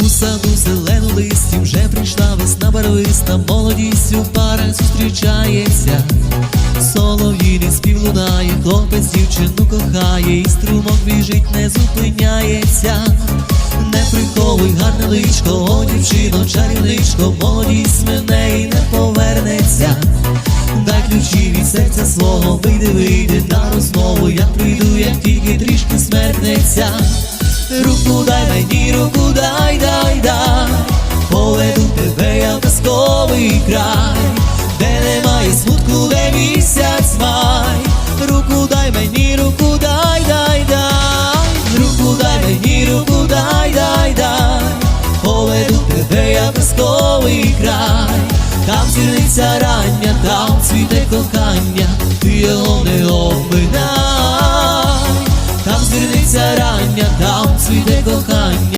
У саду зелену листі вже прийшла весна барвиста, молодість у парах зустрічається. Солов'їний спів лунає, хлопець дівчину кохає, і струмок біжить, не зупиняється. Не приховуй гарне личко, о дівчино, чарівничко, молодість мене і не повернеться. Дай ключі від серця свого, вийди, вийди на розмову, я прийду, як тільки трішки смертнеться. Руку дай мені, руку казковий край, де немає смутку, де місяць май. Руку дай мені, руку дай, дай, дай, руку дай мені, руку дай, дай, дай, поведу тебе я в казковий край, там зірниця рання, там цвіте кохання, ти його не обминай, там зірниця рання, там цвіте кохання.